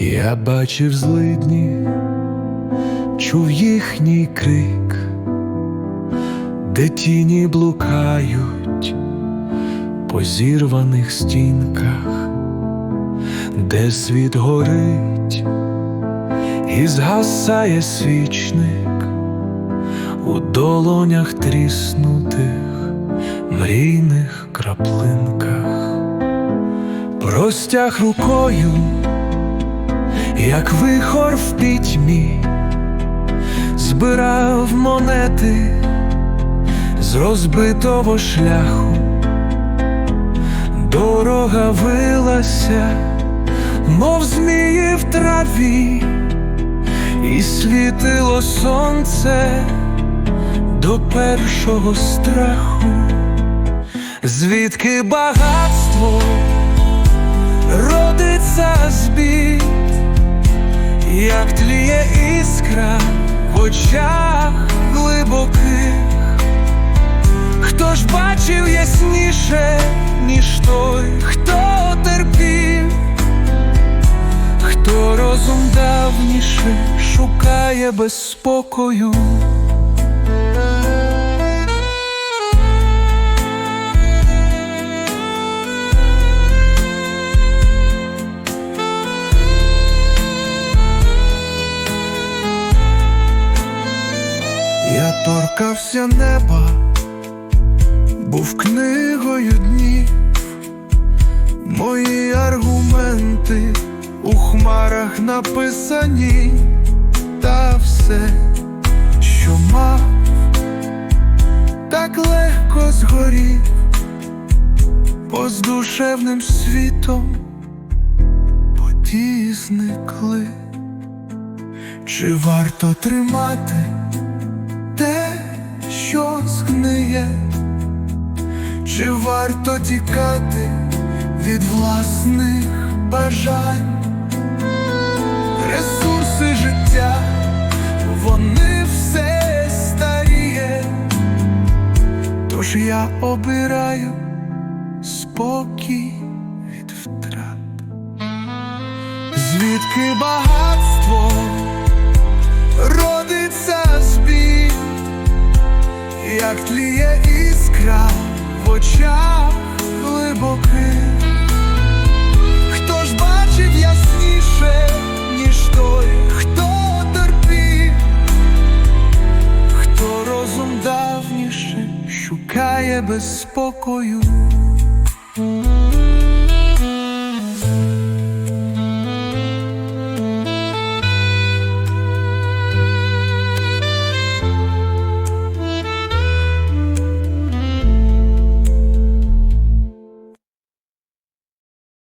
Я бачив злидні, чув їхній крик, де тіні блукають по зірваних стінках, де світ горить і згасає свічник у долонях тріснутих мрійних краплинках, простяг рукою, як вихор в пітьмі, збирав монети з розбитого шляху, дорога вилася, мов змії в траві, і світило сонце до першого страху, звідки багатство родиться з бід, як тліє іскра в очах глибоких, хто ж бачив ясніше, ніж той, хто терпів, хто розум давніше шукає без спокою. Торкався неба, був книгою днів, мої аргументи у хмарах написані, та все, що мав, так легко згорів, поздушевним світом події зникли. Чи варто тримати? Що згниє, чи варто тікати від власних бажань, ресурси життя, вони все старіє, тож я обираю спокій від втрат, звідки багатство іскра в очах глибоких, хто ж бачив ясніше, ніж той, хто терпів, хто розум давніше шукає без спокою.